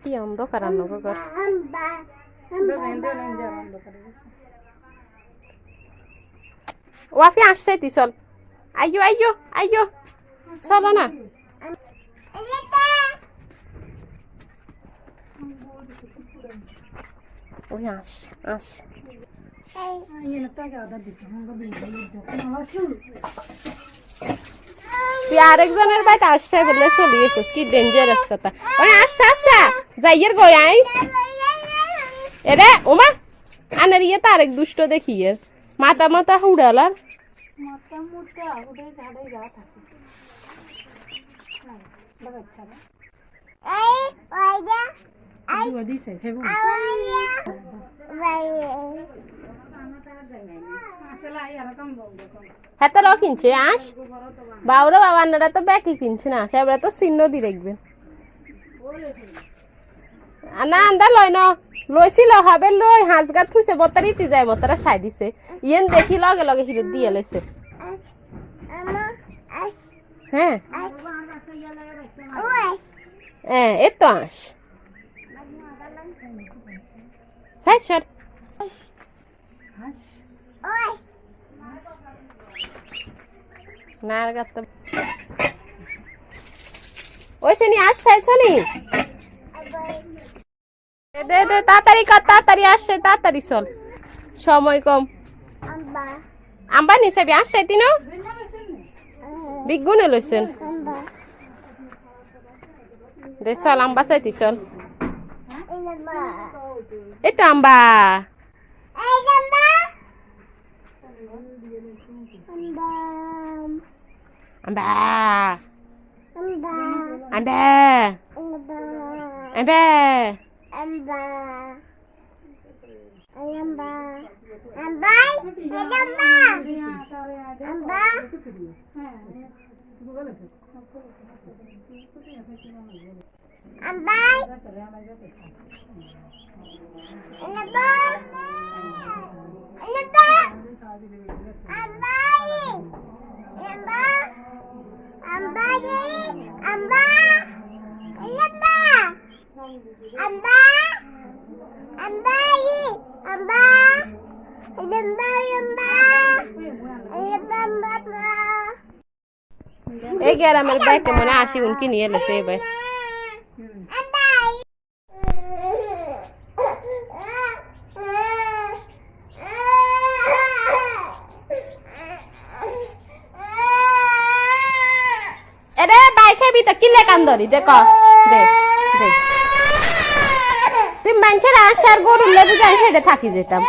কি অন্ধকার অন্ধকার ওয়াফি আসছে তুই চল আইয়ো আইয়ো আইয়ো চলো না ওই আস আস তুই আরেকজনের বাড়িতে আসতে বললে চলে এসেছিস কি ডেঞ্জারাস কথা ওই আসতে আসছে যাইয়ের গই আই এরে ওমা আনার ইয়ে তো আরেক দুষ্ট দেখি এর মাথা মাথা হুড়ালার মাথা মোটা হাতারাও কিনছে, আস। বাউরা বাবানারা তো ব্যাকি কিনছে না সেবরা তো চিহ্ন দি রাখবেন না আন্দা লয় ন। লইছিল, হবে লই, হাঁস গাত থুইছে বতারি তি যায় মতারা চাই দিছে। ইয়েন দেখি, লগে লগে হিরত দিয়ে লইছে। হ্যাঁ। হ্যাঁ এই তো আস। সাই সর। না আর গাছ ওই শ্রেণি আস চাইছ দে দে দে তাড়াতাড়ি কর তাড়াতাড়ি আসছে তাড়াতাড়ি চল। সময় কম। আম্বা। নিচাবি আসছে তিন বিগুনে লইছেন। দে চল আম্বা চাইতি চল। এটা আম্বা। അമ്പാ അമ്പാ അമ്പാ അമ്പാ അമ്പാ അമ്പാ അമ്പാ അമ്പാ আম্বা আম্বা আম্বা এই গ্রামের বাইকে মনে আসি গুণ কিনে এলেছে এবার এরে বাই বি তো, কিলে কান্দরি? দেখ, দে দে। তুই মানুষের আশার গরুর লেবু যাই, হেঁটে থাকি যেতাম।